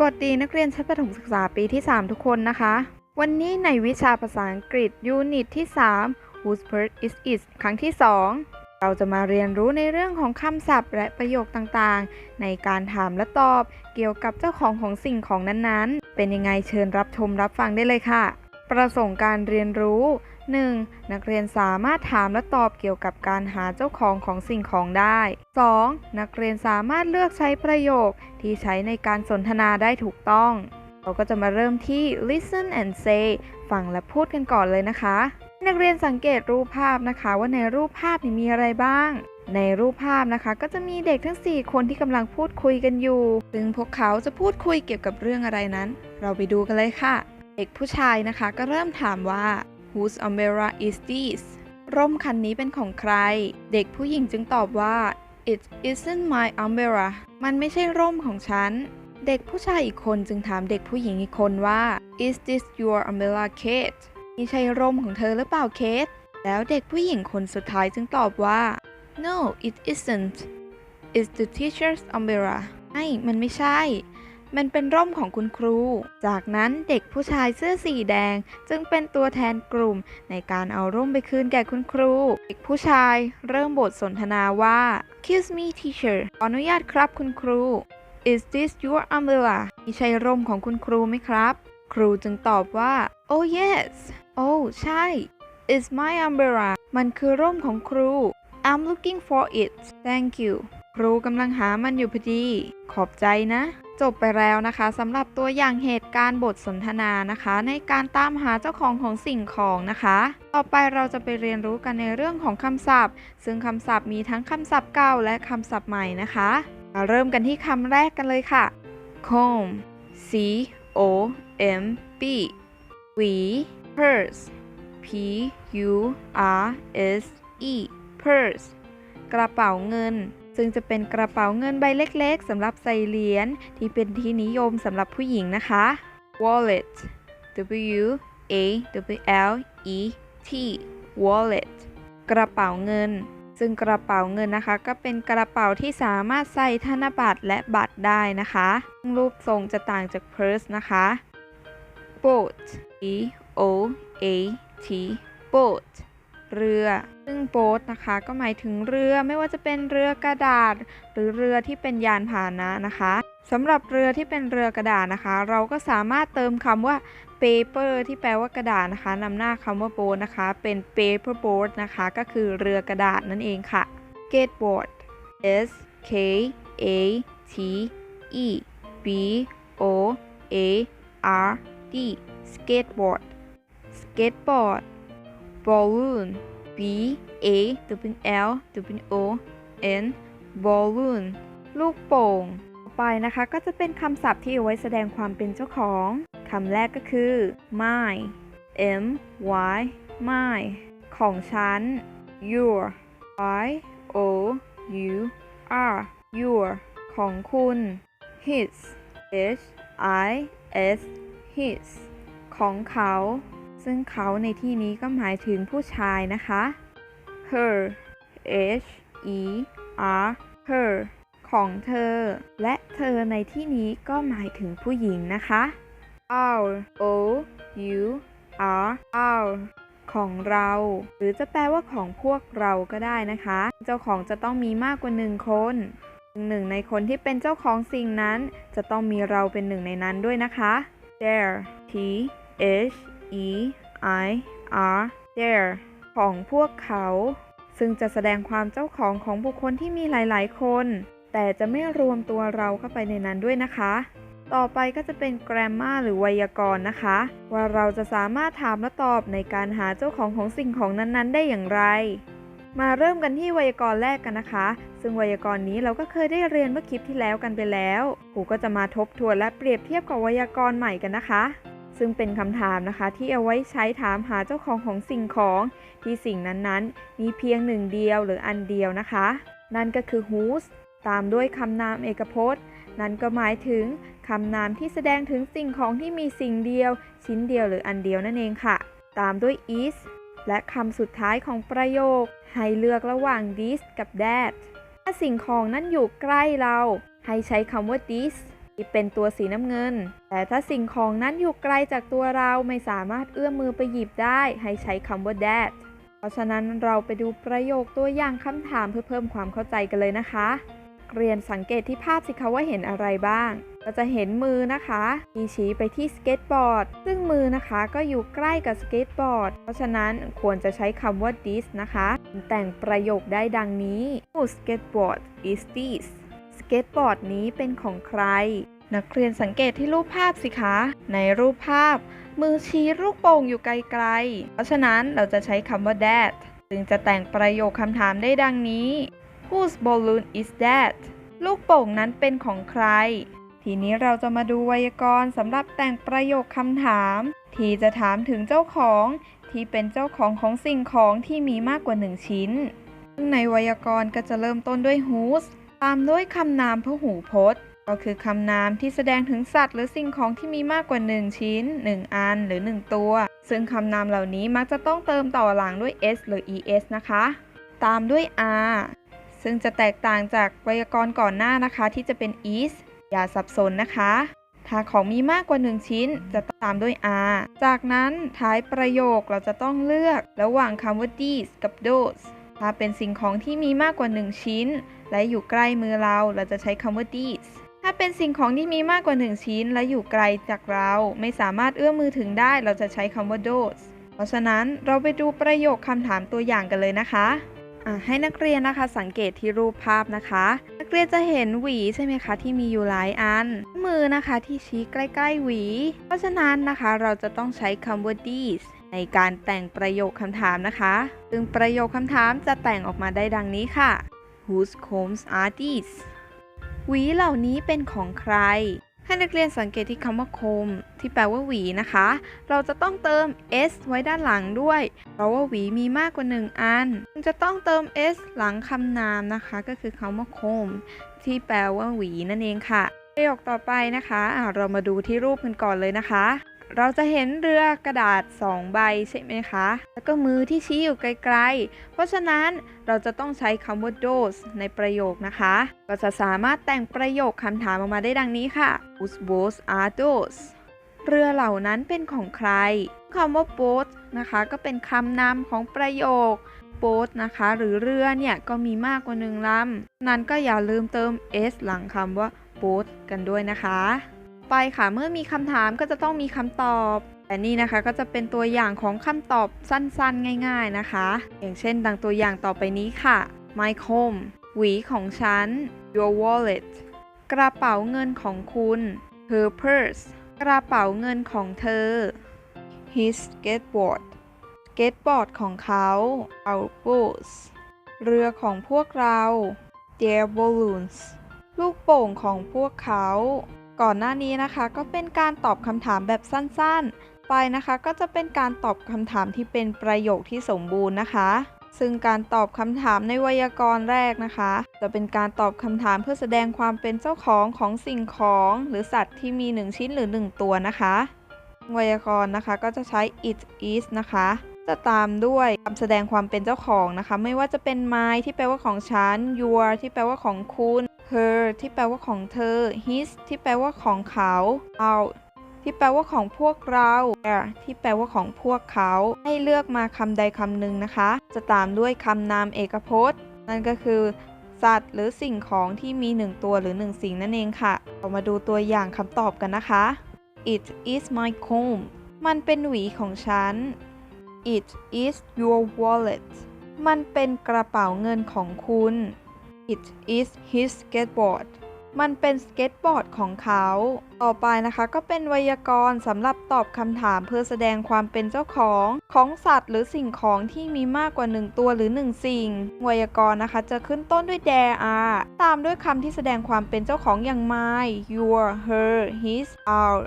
สวัสดีนักเรียนชั้นประถมศึกษาปีที่ 3 ทุกคนนะคะ วันนี้ในวิชาภาษาอังกฤษยูนิตที่ 3 Whose bird is it ครั้งที่ 2 เราจะมาเรียนรู้ในเรื่องของคำศัพท์และประโยคต่างๆ ในการถามและตอบเกี่ยวกับเจ้าของของสิ่งของนั้นๆ เป็นยังไงเชิญรับชมรับฟังได้เลยค่ะ ประสงค์การเรียนรู้ 1. นักเรียนสามารถถามและตอบเกี่ยวกับการหาเจ้าของของสิ่งของได้ 2. นักเรียนสามารถเลือกใช้ประโยคที่ใช้ในการสนทนาได้ถูกต้อง เราก็จะมาเริ่มที่ listen and say ฟังและพูดกันก่อนเลยนะคะ นักเรียนสังเกตรูปภาพนะคะ ว่าในรูปภาพนี่มีอะไรบ้าง ในรูปภาพนะคะ ก็จะมีเด็กทั้ง 4 คนที่กำลังพูดคุยกันอยู่ ซึ่งพวกเขาจะพูดคุยเกี่ยวกับเรื่องอะไรนั้น เราไปดูกันเลยค่ะ เด็กผู้ชายนะคะก็เริ่มถามว่า Whose umbrella is this ร่มคันนี้เป็นของใคร เด็กผู้หญิงจึงตอบว่า It isn't my umbrella มันไม่ใช่ร่มของฉัน เด็กผู้ชายอีกคนจึงถามเด็กผู้หญิงอีกคนว่า Is this your umbrella Kate นี่ใช่ร่มของเธอหรือเปล่าเคทแล้วเด็กผู้หญิงคนสุดท้ายจึงตอบว่า No it isn't It's the teacher's umbrella ไม่มันไม่ใช่ มันเป็นร่มของคุณครู จากนั้นเด็กผู้ชายเสื้อสีแดง จึงเป็นตัวแทนกลุ่มในการเอาร่มไปคืนแก่คุณครู เด็กผู้ชายเริ่มบทสนทนาว่า Excuse me teacher ขออนุญาตครับคุณครู Is this your umbrella นี่ใช่ร่มของคุณครูไหมครับ ครูจึงตอบว่า Oh yes โอ้ใช่ It's my umbrella มันคือร่มของครู I'm looking for it Thank you รูกำลังหามันอยู่พอดี ขอบใจนะ จบไปแล้วนะคะสำหรับตัวอย่างเหตุการณ์บทสนทนานะคะ ในการตามหาเจ้าของของสิ่งของนะคะ ต่อไปเราจะไปเรียนรู้กันในเรื่องของคำศัพท์ ซึ่งคำศัพท์มีทั้งคำศัพท์เก่าและคำศัพท์ใหม่นะคะมาเริ่มกันที่คำแรกกันเลยค่ะ comb c o m b หวี purse p u r s e purse กระเป๋าเงิน ซึ่งจะเป็นกระเป๋าเงินใบเล็กๆสำหรับใส่เหรียญที่เป็นที่นิยมสำหรับผู้หญิงนะคะ wallet w a w l e t wallet กระเป๋าเงิน ซึ่งกระเป๋าเงินนะคะ ก็เป็นกระเป๋าที่สามารถใส่ธนบัตรและบัตรได้นะคะรูปทรงจะต่างจาก purse นะคะ boat b o a t boat เรือ ซึ่งโบ๊ทนะคะ ก็หมายถึงเรือไม่ว่าจะเป็นเรือกระดาษ หรือเรือที่เป็นยานพาหนะนะคะสำหรับเรือที่เป็นเรือกระดาษนะคะ เราก็สามารถเติมคำว่า paper ที่แปลว่ากระดาษนะคะนำหน้าคำว่า boat นะคะ เป็น paper boat นะคะ ก็คือเรือกระดาษนั่นเองค่ะ skateboard s k a t e b o a r d skateboard skateboard balloon b a w l w o n balloon ลูกโป่ง ต่อไปนะคะก็จะเป็นคำศัพท์ที่เอาไว้แสดงความเป็นเจ้าของคำแรกก็คือ my m y my ของฉัน your y o u r your ของคุณ his h i s his ของเขา ซึ่งเขาในที่นี้ก็หมายถึงผู้ชายนะคะ her h e r her ของเธอ และเธอในที่นี้ก็หมายถึงผู้หญิงนะคะ our o u r our ของเรา หรือจะแปลว่าของพวกเราก็ได้นะคะ เจ้าของจะต้องมีมากกว่าหนึ่งคนหนึ่งในคนที่เป็นเจ้าของสิ่งนั้น จะต้องมีเราเป็นหนึ่งในนั้นด้วยนะคะ there t h e i r there ของพวกเขา ซึ่งจะแสดงความเจ้าของของบุคคลที่มีหลาย ๆ คน แต่จะไม่รวมตัวเราเข้าไปในนั้นด้วยนะคะ ต่อไปก็จะเป็น grammar หรือไวยากรณ์นะคะ ว่าเราจะสามารถถามและตอบในการหาเจ้าของของสิ่งของนั้นๆ ได้อย่างไร มาเริ่มกันที่ไวยากรณ์แรกกันนะคะ ซึ่งไวยากรณ์นี้เราก็เคยได้เรียนเมื่อคลิปที่แล้วกันไปแล้วครูก็จะมาทบทวนและเปรียบเทียบกับไวยากรณ์ใหม่กันนะคะ ซึ่งเป็นคำถามนะคะที่เอาไว้ใช้ถามหาเจ้าของของสิ่งของ ที่สิ่งนั้นๆ มีเพียงหนึ่งเดียวหรืออันเดียวนะคะ นั่นก็คือ whose ตามด้วยคำนามเอกพจน์ นั่นก็หมายถึงคำนามที่แสดงถึงสิ่งของที่มีสิ่งเดียว ชิ้นเดียวหรืออันเดียวนั่นเองค่ะ ตามด้วย is และคำสุดท้ายของประโยค ให้เลือกระหว่าง this กับ that ถ้าสิ่งของนั้นอยู่ใกล้เรา ให้ใช้คำว่า this ที่เป็นตัวสีน้ำเงิน แต่ถ้าสิ่งของนั้นอยู่ไกลจากตัวเราไม่สามารถเอื้อมมือไปหยิบได้ ให้ใช้คำว่า that เพราะฉะนั้นเราไปดูประโยคตัวอย่างคำถามเพื่อเพิ่มความเข้าใจกันเลยนะคะเรียนสังเกตที่ภาพสิคะว่าเห็นอะไรบ้าง ก็จะเห็นมือนะคะที่ชี้ไปที่สเก็ตบอร์ด ซึ่งมือนะคะก็อยู่ใกล้กับสเก็ตบอร์ด เพราะฉะนั้นควรจะใช้คำว่า this นะคะ แต่งประโยคได้ดังนี้ Whose skateboard is this เก็ตบอร์ดนี้เป็นของใคร นักเรียนสังเกตที่รูปภาพสิคะ ในรูปภาพ มือชี้ลูกโป่งอยู่ไกลๆ เพราะฉะนั้นเราจะใช้คำว่า that จึงจะแต่งประโยคคำถามได้ดังนี้ Whose balloon is that ลูกโป่งนั้นเป็นของใคร ทีนี้เราจะมาดูไวยากรณ์สำหรับแต่งประโยคคำถาม ที่จะถามถึงเจ้าของที่เป็นเจ้าของของสิ่งของที่มีมากกว่า 1 ชิ้น ในไวยากรณ์ก็จะเริ่มต้นด้วย whose ตามด้วยคำนามพหูพจน์ ก็คือคำนามที่แสดงถึงสัตว์ หรือสิ่งของที่มีมากกว่า 1 ชิ้น 1 อัน หรือ 1 ตัว ซึ่งคำนามเหล่านี้มักจะต้องเติมต่อหลังด้วย s หรือ es นะคะ ตามด้วย r ซึ่งจะแตกต่างจากไวยากรณ์ก่อนหน้านะคะ ที่จะเป็น is อย่าสับสนนะคะ ถ้าของมีมากกว่า 1 ชิ้น จะตามด้วย r จากนั้นท้ายประโยคเราจะต้องเลือกระหว่างคำว่า these กับ those ถ้าเป็นสิ่งของที่มีมากกว่า 1 ชิ้น และอยู่ใกล้มือเรา เราจะใช้คำว่า these ถ้าเป็นสิ่งของที่มีมากกว่า 1 ชิ้น และอยู่ไกลจากเรา ไม่สามารถเอื้อมมือถึงได้ เราจะใช้คำว่า those เพราะฉะนั้นเราไปดูประโยคคำถามตัวอย่างกันเลยนะคะอะให้นักเรียนนะคะสังเกตที่รูปภาพนะคะ นักเรียนจะเห็นหวีใช่ไหมคะที่มีอยู่หลายอัน มือนะคะที่ชี้ใกล้ๆหวี เพราะฉะนั้นนะคะเราจะต้องใช้คำว่า these ในการแต่งประโยคคำถามนะคะ ซึ่งประโยคคำถามจะแต่งออกมาได้ดังนี้ค่ะ Whose combs are these หวีเหล่านี้เป็นของใคร ให้นักเรียนสังเกตที่คำว่าคม ที่แปลว่าหวีนะคะ เราจะต้องเติม s ไว้ด้านหลังด้วย เพราะว่าหวีมีมากกว่า 1 อัน จะต้องเติม s หลังคำนามนะคะ ก็คือคำว่าคม ที่แปลว่าหวีนั่นเองค่ะ ประโยคต่อไปนะคะะเรามาดูที่รูปกันก่อนเลยนะคะ เราจะเห็นเรือกระดาษ 2 ใบใช่ไหมคะ แล้วก็มือที่ชี้อยู่ไกลๆ เพราะฉะนั้นเราจะต้องใช้คำว่า those ในประโยคนะคะ ก็จะสามารถแต่งประโยคคำถามออกมาได้ดังนี้ค่ะ Whose boats are those เรือเหล่านั้นเป็นของใครคำว่า boat นะคะก็เป็นคำนามของประโยค boat นะคะ หรือเรือเนี่ยก็มีมากกว่าหนึ่งลำนั้นก็อย่าลืมเติม s หลังคำว่า boat กันด้วยนะคะ ไปค่ะ เมื่อมีคำถามก็จะต้องมีคำตอบแต่นี่นะคะก็จะเป็นตัวอย่างของคำตอบสั้นๆ ง่าย ๆนะคะ อย่างเช่นดังตัวอย่างต่อไปนี้ค่ะ My comb หวีของฉัน Your wallet กระเป๋าเงินของคุณ Her purse กระเป๋าเงินของเธอ His skateboard สเก็ตบอร์ดของเขา Our boats เรือของพวกเรา Their balloons ลูกโป่งของพวกเขา ก่อนหน้านี้นะคะก็เป็นการตอบคำถามแบบสั้นๆ ไปนะคะก็จะเป็นการตอบคำถามที่เป็นประโยคที่สมบูรณ์นะคะ ซึ่งการตอบคำถามในไวยากรณ์แรกนะคะ จะเป็นการตอบคำถามเพื่อแสดงความเป็นเจ้าของของสิ่งของ หรือสัตว์ที่มี 1 ชิ้นหรือ 1 ตัวนะคะไวยากรณ์นะคะก็จะใช้ it is นะคะ จะตามด้วยคำแสดงความเป็นเจ้าของนะคะ ไม่ว่าจะเป็น my ที่แปลว่าของฉัน your ที่แปลว่าของคุณ her ที่แปลว่าของเธอ his ที่แปลว่าของเขา our ที่แปลว่าของพวกเรา their ที่แปลว่าของพวกเขา ให้เลือกมาคำใดคำหนึ่งนะคะ จะตามด้วยคำนามเอกพจน์ นั่นก็คือ สัตว์ หรือสิ่งของที่มี 1 ตัวหรือ 1 สิ่งนั่นเองค่ะ เรามาดูตัวอย่างคำตอบกันนะคะ It is my comb มันเป็นหวีของฉัน It is your wallet มันเป็นกระเป๋าเงินของคุณ It is his skateboard มันเป็นสเก็ตบอร์ดของเขา ต่อไปนะคะก็เป็นไวยากรณ์สำหรับตอบคำถามเพื่อแสดงความเป็นเจ้าของของสัตว์หรือสิ่งของที่มีมากกว่า 1 ตัวหรือ 1 สิ่ง ไวยากรณ์นะคะจะขึ้นต้นด้วย there are ตามด้วยคำที่แสดงความเป็นเจ้าของอย่าง my your her his our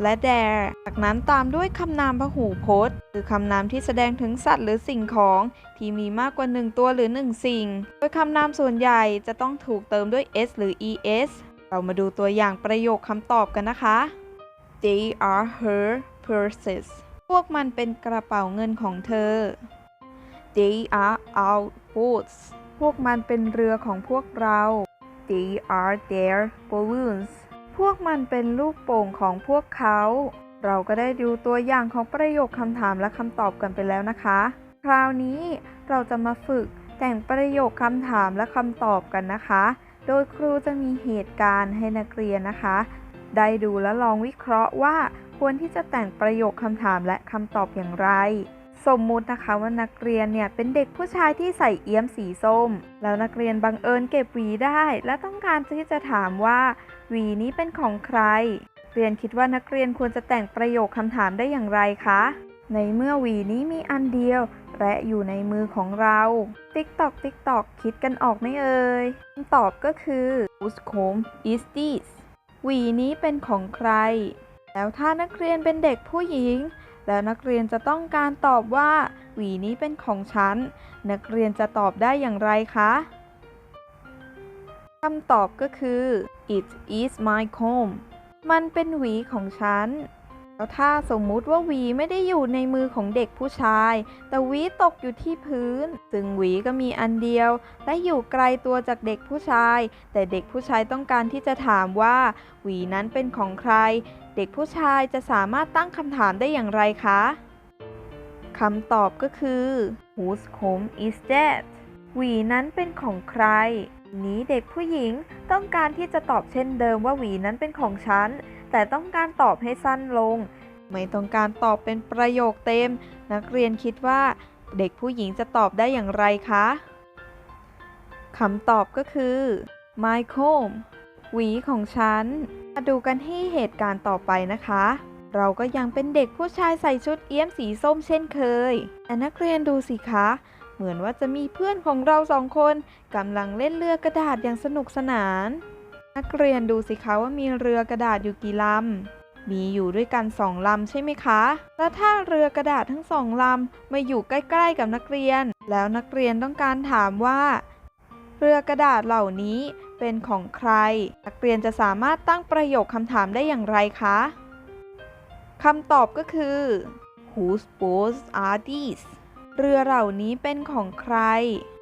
และ there จากนั้นตามด้วยคำนามพหูพจน์หรือคำนามที่แสดงถึงสัตว์หรือสิ่งของ ที่มีมากกว่า 1 ตัวหรือ 1 สิ่ง โดยคำนามส่วนใหญ่จะต้องถูกเติมด้วย s หรือ es เรามาดูตัวอย่างประโยคคำตอบกันนะคะ They are her purses พวกมันเป็นกระเป๋าเงินของเธอ They are our boats พวกมันเป็นเรือของพวกเรา They are their balloons พวกมันเป็นลูกโป่งของพวกเขา เราก็ได้ดูตัวอย่างของประโยคคำถามและคำตอบกันไปแล้วนะคะ คราวนี้เราจะมาฝึกแต่งประโยคคำถามและคำตอบกันนะคะ โดยครูจะมีเหตุการณ์ให้นักเรียนนะคะ ได้ดูและลองวิเคราะห์ว่าควรที่จะแต่งประโยคคำถามและคำตอบอย่างไร สมมุตินะคะว่านักเรียนเนี่ยเป็นเด็กผู้ชายที่ใส่เอี้ยมสีส้ม แล้วนักเรียนบังเอิญเก็บหวีได้ และต้องการที่จะถามว่าหวีนี้เป็นของใคร เรียนคิดว่านักเรียนควรจะแต่งประโยคคำถามได้อย่างไรคะ ในเมื่อหวีนี้มีอันเดียว และอยู่ในมือของเราติ๊กตอกติ๊กตอกคิดกันออกไหมเอ่ยคำตอบก็คือ Whose comb is this หวีนี้เป็นของใคร แล้วถ้านักเรียนเป็นเด็กผู้หญิง แล้วนักเรียนจะต้องการตอบว่า หวีนี้เป็นของฉัน นักเรียนจะตอบได้อย่างไรคะคำตอบก็คือ it is my comb มันเป็นหวีของฉัน แล้วถ้าสมมุติว่าหวีไม่ได้อยู่ในมือของเด็กผู้ชาย แต่หวีตกอยู่ที่พื้น ซึ่งหวีก็มีอันเดียว และอยู่ไกลตัวจากเด็กผู้ชาย แต่เด็กผู้ชายต้องการที่จะถามว่า หวีนั้นเป็นของใคร เด็กผู้ชายจะสามารถตั้งคำถามได้อย่างไรคะคำตอบก็คือ Whose comb is that หวีนั้นเป็นของใคร นี้เด็กผู้หญิงต้องการที่จะตอบเช่นเดิมว่าหวีนั้นเป็นของฉัน แต่ต้องการตอบให้สั้นลง ไม่ต้องการตอบเป็นประโยคเต็ม นักเรียนคิดว่า เด็กผู้หญิงจะตอบได้อย่างไรคะคำตอบก็คือ My comb หวีของฉัน มาดูกันที่เหตุการณ์ต่อไปนะคะ เราก็ยังเป็นเด็กผู้ชายใส่ชุดเอี้ยมสีส้มเช่นเคย แต่นักเรียนดูสิคะ เหมือนว่าจะมีเพื่อนของเราสองคนกำลังเล่นเรือกระดาษอย่างสนุกสนาน นักเรียนดูสิคะว่ามีเรือกระดาษอยู่กี่ลำ มีอยู่ด้วยกันสองลำใช่ไหมคะ แล้วถ้าเรือกระดาษทั้งสองลำมาอยู่ใกล้ๆกับนักเรียน แล้วนักเรียนต้องการถามว่า เรือกระดาษเหล่านี้เป็นของใคร นักเรียนจะสามารถตั้งประโยคคำถามได้อย่างไรคะคำตอบก็คือ Whose boats are these เรือเหล่านี้เป็นของใคร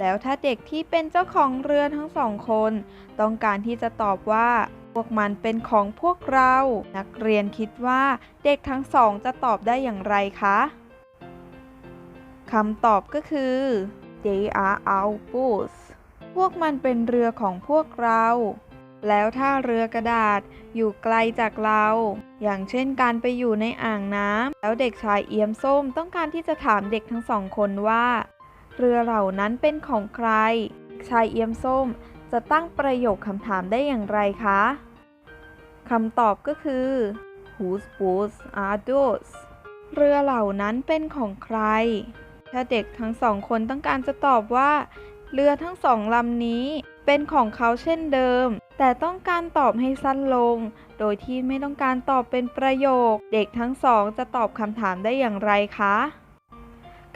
แล้วถ้าเด็กที่เป็นเจ้าของเรือทั้งสองคน ต้องการที่จะตอบว่า พวกมันเป็นของพวกเรา นักเรียนคิดว่าเด็กทั้งสองจะตอบได้อย่างไรคะคำตอบก็คือ they are our boats พวกมันเป็นเรือของพวกเรา แล้วถ้าเรือกระดาษอยู่ไกลจากเรา อย่างเช่นการไปอยู่ในอ่างน้ำแล้วเด็กชายเอี้ยมส้มต้องการที่จะถามเด็กทั้งสองคนว่า เรือเหล่านั้นเป็นของใคร ชายเอี้ยมส้มจะตั้งประโยคคำถามได้อย่างไรคะคำตอบก็คือ Whose boats are those เรือเหล่านั้นเป็นของใคร ถ้าเด็กทั้งสองคนต้องการจะตอบว่า เรือทั้งสองลำนี้เป็นของเขาเช่นเดิม แต่ต้องการตอบให้สั้นลง โดยที่ไม่ต้องการตอบเป็นประโยค เด็กทั้งสองจะตอบคำถามได้อย่างไรคะ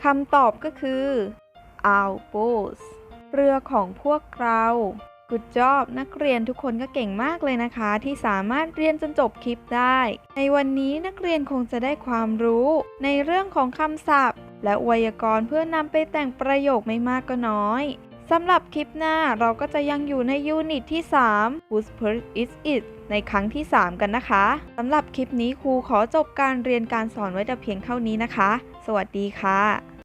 คำตอบก็คือ our boats เรือของพวกเรา Good job นักเรียนทุกคนก็เก่งมากเลยนะคะ ที่สามารถเรียนจนจบคลิปได้ ในวันนี้นักเรียนคงจะได้ความรู้ ในเรื่องของคำศัพท์ และไวยากรณ์เพื่อนำไปแต่งประโยคไม่มากก็น้อยสำหรับคลิปหน้าเราก็จะยังอยู่ในยูนิตที่ 3 Whose Bird is it ในครั้งที่ 3 กันนะคะ สำหรับคลิปนี้ครูขอจบการเรียนการสอนไว้แต่เพียงเท่านี้นะคะ สวัสดีค่ะ